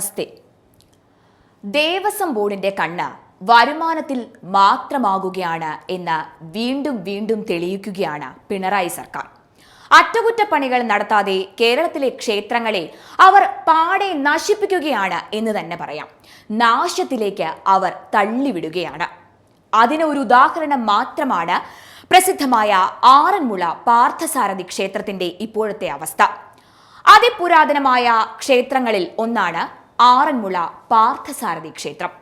നമസ്തേ. ദേവസ്വം ബോർഡിന്റെ കണ്ണ് വരുമാനത്തിൽ മാത്രമാകുകയാണ് എന്ന് വീണ്ടും വീണ്ടും തെളിയിക്കുകയാണ് പിണറായി സർക്കാർ. അറ്റകുറ്റപ്പണികൾ നടത്താതെ കേരളത്തിലെ ക്ഷേത്രങ്ങളെ അവർ പാടെ നശിപ്പിക്കുകയാണ് എന്ന് തന്നെ പറയാം. നാശത്തിലേക്ക് അവർ തള്ളിവിടുകയാണ്. അതിന് ഒരു ഉദാഹരണം മാത്രമാണ് പ്രസിദ്ധമായ ആറന്മുള പാർത്ഥസാരഥി ക്ഷേത്രത്തിന്റെ ഇപ്പോഴത്തെ അവസ്ഥ. അതിപുരാതനമായ ക്ഷേത്രങ്ങളിൽ ഒന്നാണ് ആറന്മുള പാർത്ഥസാരഥി ക്ഷേത്രം.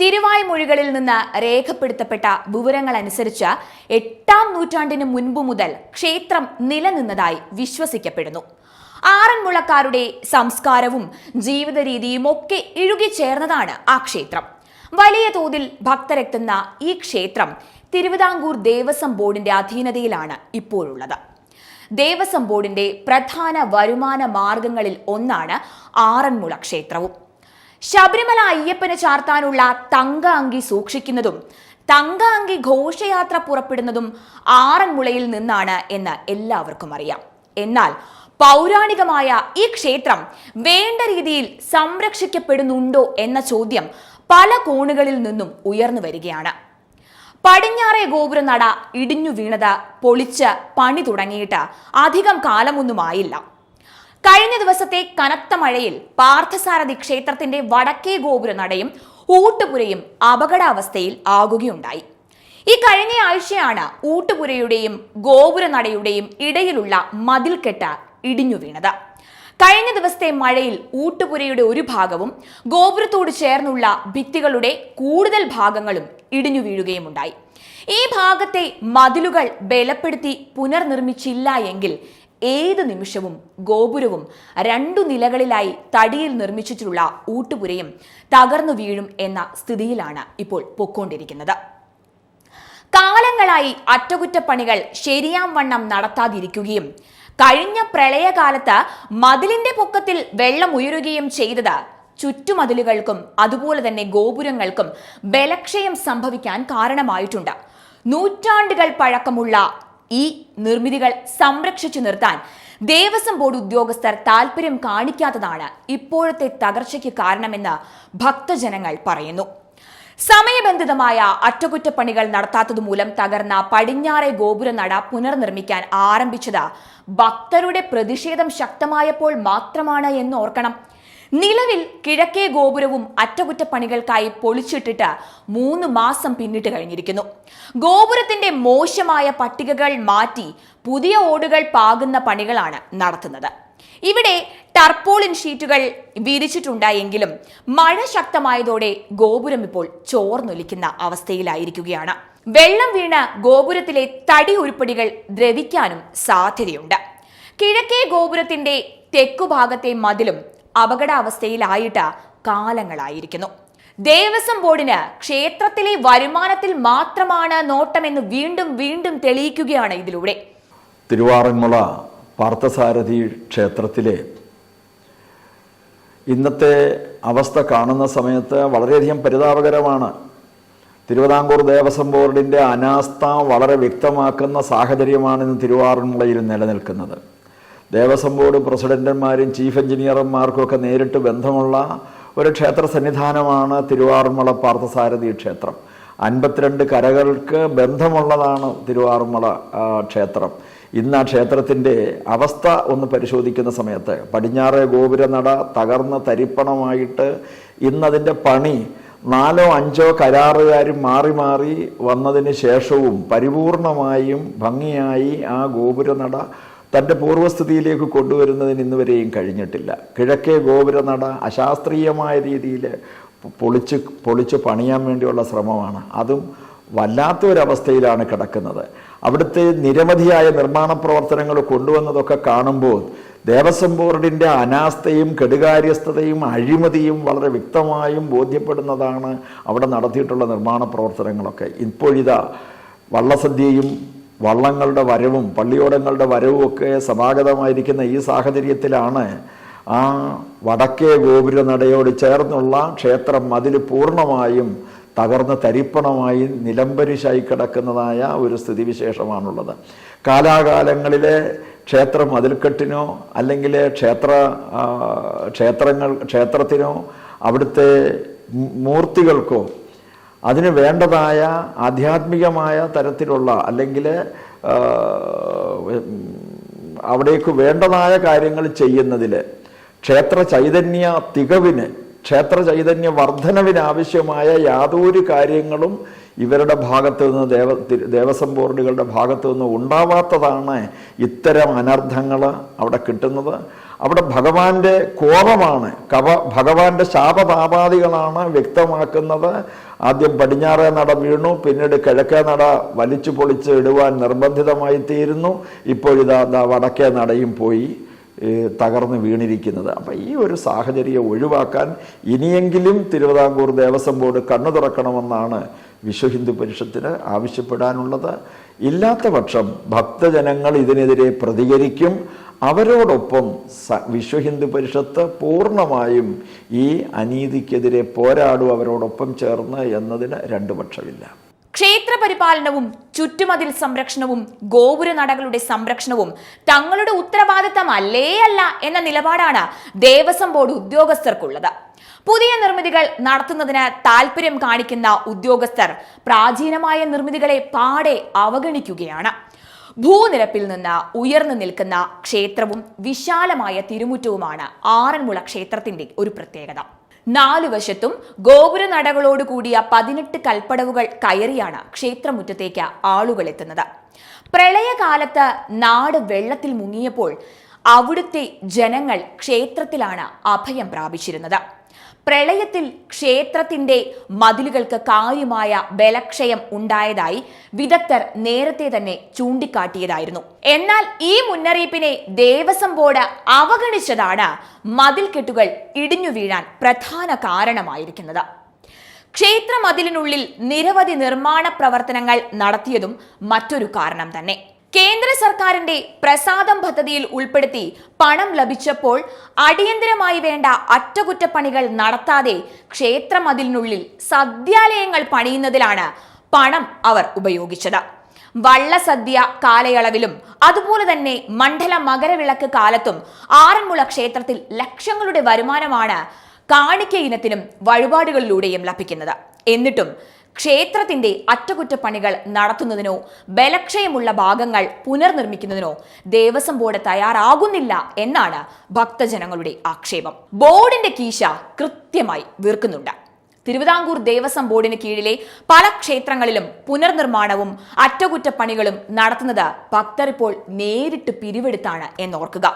തിരുവായ്മൊഴികളിൽ നിന്ന് രേഖപ്പെടുത്തപ്പെട്ട വിവരങ്ങൾ അനുസരിച്ച് എട്ടാം നൂറ്റാണ്ടിന് മുൻപ് മുതൽ ക്ഷേത്രം നിലനിന്നതായി വിശ്വസിക്കപ്പെടുന്നു. ആറന്മുളക്കാരുടെ സംസ്കാരവും ജീവിത രീതിയും ഒക്കെ ഇഴുകിച്ചേർന്നതാണ് ആ ക്ഷേത്രം. വലിയ തോതിൽ ഭക്തരെത്തുന്ന ഈ ക്ഷേത്രം തിരുവിതാംകൂർ ദേവസ്വം ബോർഡിന്റെ അധീനതയിലാണ് ഇപ്പോഴുള്ളത്. ദേവസ്വം ബോർഡിന്റെ പ്രധാന വരുമാന മാർഗങ്ങളിൽ ഒന്നാണ് ആറന്മുള ക്ഷേത്രവും. ശബരിമല അയ്യപ്പന് ചാർത്താനുള്ള തങ്ക അങ്കി സൂക്ഷിക്കുന്നതും തങ്ക അങ്കി ഘോഷയാത്ര പുറപ്പെടുന്നതും ആറന്മുളയിൽ നിന്നാണ് എന്ന് എല്ലാവർക്കും അറിയാം. എന്നാൽ പൗരാണികമായ ഈ ക്ഷേത്രം വേണ്ട രീതിയിൽ സംരക്ഷിക്കപ്പെടുന്നുണ്ടോ എന്ന ചോദ്യം പല കോണുകളിൽ നിന്നും ഉയർന്നു വരികയാണ്. പടിഞ്ഞാറേ ഗോപുരനട ഇടിഞ്ഞു വീണത് പൊളിച്ച് പണി തുടങ്ങിയിട്ട് അധികം കാലമൊന്നും ആയില്ല കഴിഞ്ഞ ദിവസത്തെ കനത്ത മഴയിൽ പാർത്ഥസാരഥി ക്ഷേത്രത്തിന്റെ വടക്കേ ഗോപുരനടയും ഊട്ടുപുരയും അപകടാവസ്ഥയിൽ ആകുകയുണ്ടായി. ഈ കഴിഞ്ഞ ആഴ്ചയാണ് ഊട്ടുപുരയുടെയും ഗോപുരനടയുടെയും ഇടയിലുള്ള മതിൽക്കെട്ട് ഇടിഞ്ഞു വീണത്. കഴിഞ്ഞ ദിവസത്തെ മഴയിൽ ഊട്ടുപുരയുടെ ഒരു ഭാഗവും ഗോപുരത്തോട് ചേർന്നുള്ള ഭിത്തികളുടെ കൂടുതൽ ഭാഗങ്ങളും ഇടിഞ്ഞു വീഴുകയുമുണ്ടായി. ഈ ഭാഗത്തെ മതിലുകൾ ബലപ്പെടുത്തി പുനർനിർമ്മിച്ചില്ല എങ്കിൽ ഏത് നിമിഷവും ഗോപുരവും രണ്ടു നിലകളിലായി തടിയിൽ നിർമ്മിച്ചിട്ടുള്ള ഊട്ടുപുരയും തകർന്നു വീഴും എന്ന സ്ഥിതിയിലാണ് ഇപ്പോൾ പൊക്കോണ്ടിരിക്കുന്നത് കാലങ്ങളായി അറ്റകുറ്റപ്പണികൾ ശരിയാം വണ്ണം നടത്താതിരിക്കുകയും കഴിഞ്ഞ പ്രളയകാലത്ത് മതിലിന്റെ പൊക്കത്തിൽ വെള്ളം ഉയരുകയും ചെയ്തത്. ചുറ്റുമതിലുകൾക്കും അതുപോലെ തന്നെ ഗോപുരങ്ങൾക്കും ബലക്ഷയം സംഭവിക്കാൻ കാരണമായിട്ടുണ്ട്. നൂറ്റാണ്ടുകൾ പഴക്കമുള്ള ഈ നിർമ്മിതികൾ സംരക്ഷിച്ചു നിർത്താൻ ദേവസ്വം ബോർഡ് ഉദ്യോഗസ്ഥർ താൽപര്യം കാണിക്കാത്തതാണ് ഇപ്പോഴത്തെ തകർച്ചയ്ക്ക് കാരണമെന്ന് ഭക്തജനങ്ങൾ പറയുന്നു. സമയബന്ധിതമായ അറ്റകുറ്റപ്പണികൾ നടത്താത്തതുമൂലം തകർന്ന പടിഞ്ഞാറെ ഗോപുരനട പുനർനിർമ്മിക്കാൻ ആരംഭിച്ചത് ഭക്തരുടെ പ്രതിഷേധം ശക്തമായപ്പോൾ മാത്രമാണ് എന്ന് ഓർക്കണം. നിലവിൽ കിഴക്കേ ഗോപുരവും അറ്റകുറ്റപ്പണികൾക്കായി പൊളിച്ചിട്ടിട്ട് മൂന്ന് മാസം പിന്നിട്ട് കഴിഞ്ഞിരിക്കുന്നു. ഗോപുരത്തിന്റെ മോശമായ പട്ടികകൾ മാറ്റി പുതിയ ഓടുകൾ പാകുന്ന പണികളാണ് നടത്തുന്നത്. ഇവിടെ ടർപ്പോളിൻ ഷീറ്റുകൾ വിരിച്ചിട്ടുണ്ടായെങ്കിലും മഴ ശക്തമായതോടെ ഗോപുരം ഇപ്പോൾ ചോർന്നൊലിക്കുന്ന അവസ്ഥയിലായിരിക്കുകയാണ്. വെള്ളം വീണ ഗോപുരത്തിലെ തടി ഉരുപ്പടികൾ ദ്രവിക്കാനും സാധ്യതയുണ്ട്. കിഴക്കേ ഗോപുരത്തിന്റെ തെക്കുഭാഗത്തെ മതിലും അപകടാവസ്ഥയിലായിട്ട് കാലങ്ങളായിരിക്കുന്നു. ദേവസ്വം ബോർഡിന് ക്ഷേത്രത്തിലെ വരുമാനത്തിൽ മാത്രമാണ് നോട്ടമെന്ന് വീണ്ടും വീണ്ടും തെളിയിക്കുകയാണ് ഇതിലൂടെ. തിരുവാറന്മുള പാർത്ഥസാരഥി ക്ഷേത്രത്തിലെ ഇന്നത്തെ അവസ്ഥ കാണുന്ന സമയത്ത് വളരെയധികം പരിതാപകരമാണ്. തിരുവിതാംകൂർ ദേവസ്വം ബോർഡിന്റെ അനാസ്ഥ വളരെ വ്യക്തമാക്കുന്ന സാഹചര്യമാണ് ഇന്ന് തിരുവാറന്മുളയിൽ നിലനിൽക്കുന്നത്. ദേവസ്വം ബോർഡ് പ്രസിഡന്റന്മാരും ചീഫ് എഞ്ചിനീയർമാർക്കും ഒക്കെ നേരിട്ട് ബന്ധമുള്ള ഒരു ക്ഷേത്ര സന്നിധാനമാണ് തിരുവാറന്മുള പാർത്ഥസാരഥി ക്ഷേത്രം. അൻപത്തിരണ്ട് കരകൾക്ക് ബന്ധമുള്ളതാണ് തിരുവാറന്മുള ക്ഷേത്രം. ഇന്ന് ആ ക്ഷേത്രത്തിന്റെ അവസ്ഥ ഒന്ന് പരിശോധിക്കുന്ന സമയത്ത് പടിഞ്ഞാറേ ഗോപുരനട തകർന്ന് തരിപ്പണമായിട്ട് ഇന്നതിന്റെ പണി നാലോ അഞ്ചോ കരാറുകാർ മാറി മാറി വന്നതിന് ശേഷവും പരിപൂർണമായും ഭംഗിയായി ആ ഗോപുരനട തന്റെ പൂർവസ്ഥിതിയിലേക്ക് കൊണ്ടുവരുന്നതിന് ഇന്നുവരെയും കഴിഞ്ഞിട്ടില്ല. കിഴക്കേ ഗോപുരനട അശാസ്ത്രീയമായ രീതിയിൽ പൊളിച്ച് പൊളിച്ച് പണിയാൻ വേണ്ടിയുള്ള ശ്രമമാണ്. അതും വല്ലാത്ത ഒരവസ്ഥയിലാണ് കിടക്കുന്നത്. അവിടുത്തെ നിരവധിയായ നിർമ്മാണ പ്രവർത്തനങ്ങൾ കൊണ്ടുവന്നതൊക്കെ കാണുമ്പോൾ ദേവസ്വം ബോർഡിന്റെ അനാസ്ഥയും കെടുകാര്യസ്ഥതയും അഴിമതിയും വളരെ വ്യക്തമായും ബോധ്യപ്പെടുന്നതാണ് അവിടെ നടത്തിയിട്ടുള്ള നിർമ്മാണ പ്രവർത്തനങ്ങളൊക്കെ. ഇപ്പോഴിതാ വള്ളസദ്യയും വള്ളങ്ങളുടെ വരവും പള്ളിയോടങ്ങളുടെ വരവും ഒക്കെ സമാഗതമായിരിക്കുന്ന ഈ സാഹചര്യത്തിലാണ് ആ വടക്കേ ഗോപുര നടയോട് ചേർന്നുള്ള ക്ഷേത്രം അതിൽ പൂർണമായും തകർന്ന് തരിപ്പണമായി നിലംപരിശായി കിടക്കുന്നതായ ഒരു സ്ഥിതിവിശേഷമാണുള്ളത്. കാലാകാലങ്ങളിലെ ക്ഷേത്ര മതിൽക്കെട്ടിനോ അല്ലെങ്കിൽ ക്ഷേത്ര ക്ഷേത്രങ്ങൾ ക്ഷേത്രത്തിനോ അവിടുത്തെ മൂർത്തികൾക്കോ അതിന് വേണ്ടതായ ആധ്യാത്മികമായ തരത്തിലുള്ള അല്ലെങ്കിൽ അവിടേക്ക് വേണ്ടതായ കാര്യങ്ങൾ ചെയ്യുന്നതിൽ ക്ഷേത്ര ചൈതന്യ തികവിന് ക്ഷേത്ര ചൈതന്യ വർധനവിനാവശ്യമായ യാതൊരു കാര്യങ്ങളും ഇവരുടെ ഭാഗത്തു നിന്ന് ദേവ ദേവസ്വം ബോർഡുകളുടെ ഭാഗത്തു നിന്ന് ഉണ്ടാവാത്തതാണ് ഇത്തരം അനർത്ഥങ്ങൾ അവിടെ കിട്ടുന്നത്. അവിടെ ഭഗവാന്റെ കോപമാണ്. കവ ഭഗവാന്റെ ശാപതാപാദികളാണ് വ്യക്തമാക്കുന്നത്. ആദ്യം പടിഞ്ഞാറേ നട വീണു പിന്നീട് കിഴക്കേ നട വലിച്ചു പൊളിച്ച് ഇടുവാൻ നിർബന്ധിതമായി തീരുന്നു ഇപ്പോഴിതാ വടക്കേ നടയും പോയി. തകർന്ന് വീണിരിക്കുന്നത്. അപ്പം ഈ ഒരു സാഹചര്യം ഒഴിവാക്കാൻ ഇനിയെങ്കിലും തിരുവിതാംകൂർ ദേവസ്വം ബോർഡ് കണ്ണു തുറക്കണമെന്നാണ് വിശ്വ ഹിന്ദു പരിഷത്തിന് ആവശ്യപ്പെടാനുള്ളത്. ഇല്ലാത്ത പക്ഷം ഭക്തജനങ്ങൾ ഇതിനെതിരെ പ്രതികരിക്കും. അവരോടൊപ്പം വിശ്വ ഹിന്ദു പരിഷത്ത് പൂർണമായും ഈ അനീതിക്കെതിരെ പോരാടും അവരോടൊപ്പം ചേർന്ന് എന്നതിന് രണ്ടു പക്ഷമില്ല. ക്ഷേത്ര പരിപാലനവും ചുറ്റുമതിൽ സംരക്ഷണവും ഗോപുര നടകളുടെ സംരക്ഷണവും തങ്ങളുടെ ഉത്തരവാദിത്തമല്ലേ അല്ല എന്ന നിലപാടാണ് ദേവസ്വം ബോർഡ് ഉദ്യോഗസ്ഥർക്കുള്ളത്. പുതിയ നിർമ്മിതികൾ നടത്തുന്നതിന് താല്പര്യം കാണിക്കുന്ന ഉദ്യോഗസ്ഥർ പ്രാചീനമായ നിർമ്മിതികളെ പാടെ അവഗണിക്കുകയാണ്. ഭൂനിരപ്പിൽ നിന്ന് ഉയർന്നു നിൽക്കുന്ന ക്ഷേത്രവും വിശാലമായ തിരുമുറ്റവുമാണ് ആറന്മുള ക്ഷേത്രത്തിന്റെ ഒരു പ്രത്യേകത. നാലു വശത്തും ഗോപുര നടകളോട് കൂടിയ പതിനെട്ട് കൽപ്പടവുകൾ കയറിയാണ് ക്ഷേത്രമുറ്റത്തേക്ക് ആളുകൾ എത്തുന്നത്. പ്രളയകാലത്ത് നാട് വെള്ളത്തിൽ മുങ്ങിയപ്പോൾ അവിടുത്തെ ജനങ്ങൾ ക്ഷേത്രത്തിലാണ് അഭയം പ്രാപിച്ചിരുന്നത്. പ്രളയത്തിൽ ക്ഷേത്രത്തിന്റെ മതിലുകൾക്ക് കാര്യമായ ബലക്ഷയം ഉണ്ടായതായി വിദഗ്ധർ നേരത്തെ തന്നെ ചൂണ്ടിക്കാട്ടിയതായിരുന്നു. എന്നാൽ ഈ മുന്നറിയിപ്പിനെ ദേവസ്വം ബോർഡ് അവഗണിച്ചതാണ് മതിൽക്കെട്ടുകൾ ഇടിഞ്ഞു വീഴാൻ പ്രധാന കാരണമായിരിക്കുന്നത്. ക്ഷേത്ര മതിലിനുള്ളിൽ നിരവധി നിർമ്മാണ പ്രവർത്തനങ്ങൾ നടത്തിയതും മറ്റൊരു കാരണം തന്നെ. കേന്ദ്ര സർക്കാരിന്റെ പ്രസാദം പദ്ധതിയിൽ ഉൾപ്പെടുത്തി പണം ലഭിച്ചപ്പോൾ അടിയന്തരമായി വേണ്ട അറ്റകുറ്റപ്പണികൾ നടത്താതെ ക്ഷേത്രമതിലിനുള്ളിൽ സദ്യാലയങ്ങൾ പണിയുന്നതിലാണ് പണം അവർ ഉപയോഗിച്ചത്. വള്ളസദ്യ കാലയളവിലും അതുപോലെ തന്നെ മണ്ഡല മകരവിളക്ക് കാലത്തും ആറന്മുള ക്ഷേത്രത്തിൽ ലക്ഷങ്ങളുടെ വരുമാനമാണ് കാണിക്ക ഇനത്തിനും വഴിപാടുകളിലൂടെയും ലഭിക്കുന്നത്. എന്നിട്ടും ക്ഷേത്രത്തിന്റെ അറ്റകുറ്റപ്പണികൾ നടത്തുന്നതിനോ ബലക്ഷയമുള്ള ഭാഗങ്ങൾ പുനർനിർമ്മിക്കുന്നതിനോ ദേവസ്വം ബോർഡ് തയ്യാറാകുന്നില്ല എന്നാണ് ഭക്തജനങ്ങളുടെ ആക്ഷേപം. ബോർഡിന്റെ കീശ കൃത്യമായി വീർക്കുന്നുണ്ട്. തിരുവിതാംകൂർ ദേവസ്വം ബോർഡിന് കീഴിലെ പല ക്ഷേത്രങ്ങളിലും പുനർനിർമ്മാണവും അറ്റകുറ്റപ്പണികളും നടത്തുന്നത് ഭക്തർ ഇപ്പോൾ നേരിട്ട് പിരിവെടുത്താണ് എന്നോർക്കുക.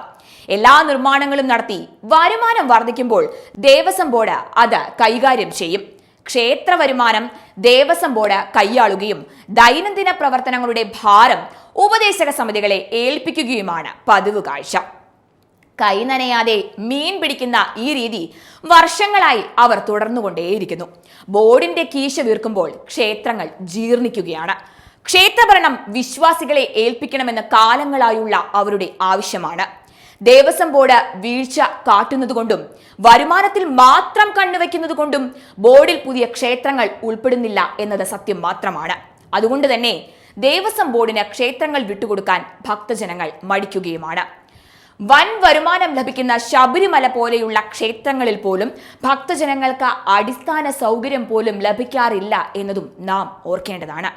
എല്ലാ നിർമ്മാണങ്ങളും നടത്തി വരുമാനം വർദ്ധിക്കുമ്പോൾ ദേവസ്വം ബോർഡ് അത് കൈകാര്യം ചെയ്യും. ക്ഷേത്ര വരുമാനം ദേവസ്വം ബോർഡ് കൈയാളുകയും ദൈനംദിന പ്രവർത്തനങ്ങളുടെ ഭാരം ഉപദേശക സമിതികളെ ഏൽപ്പിക്കുകയുമാണ് പതിവ് കാഴ്ച. കൈ നനയാതെ മീൻ പിടിക്കുന്ന ഈ രീതി വർഷങ്ങളായി അവർ തുടർന്നുകൊണ്ടേയിരിക്കുന്നു. ബോർഡിന്റെ കീശ വീർക്കുമ്പോൾ ക്ഷേത്രങ്ങൾ ജീർണിക്കുകയാണ്. ക്ഷേത്രഭരണം വിശ്വാസികളെ ഏൽപ്പിക്കണമെന്ന കാലങ്ങളായുള്ള അവരുടെ ആവശ്യമാണ്. ദേവസ്വം ബോർഡ് വീഴ്ച കാട്ടുന്നതുകൊണ്ടും വരുമാനത്തിൽ മാത്രം കണ്ണുവെക്കുന്നതുകൊണ്ടും ബോർഡിൽ പുതിയ ക്ഷേത്രങ്ങൾ ഉൾപ്പെടുന്നില്ല എന്നത് സത്യം മാത്രമാണ്. അതുകൊണ്ട് തന്നെ ദേവസ്വം ബോർഡിന് ക്ഷേത്രങ്ങൾ വിട്ടുകൊടുക്കാൻ ഭക്തജനങ്ങൾ മടിക്കുകയുമാണ്. വൻ വരുമാനം ലഭിക്കുന്ന ശബരിമല പോലെയുള്ള ക്ഷേത്രങ്ങളിൽ പോലും ഭക്തജനങ്ങൾക്ക് അടിസ്ഥാന സൗകര്യം പോലും ലഭിക്കാറില്ല എന്നതും നാം ഓർക്കേണ്ടതാണ്.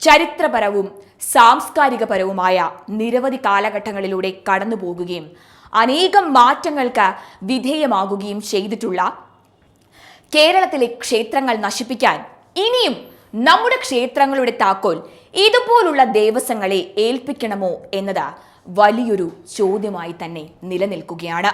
ചരിത്രപരവും സാംസ്കാരികപരവുമായ നിരവധി കാലഘട്ടങ്ങളിലൂടെ കടന്നുപോകുകയും അനേകം മാറ്റങ്ങൾക്ക് വിധേയമാകുകയും ചെയ്തിട്ടുള്ള കേരളത്തിലെ ക്ഷേത്രങ്ങൾ നശിപ്പിക്കാൻ ഇനിയും നമ്മുടെ ക്ഷേത്രങ്ങളുടെ താക്കോൽ ഇതുപോലുള്ള ദേവസ്വങ്ങളെ ഏൽപ്പിക്കണമോ എന്നത് വലിയൊരു ചോദ്യമായി തന്നെ നിലനിൽക്കുകയാണ്.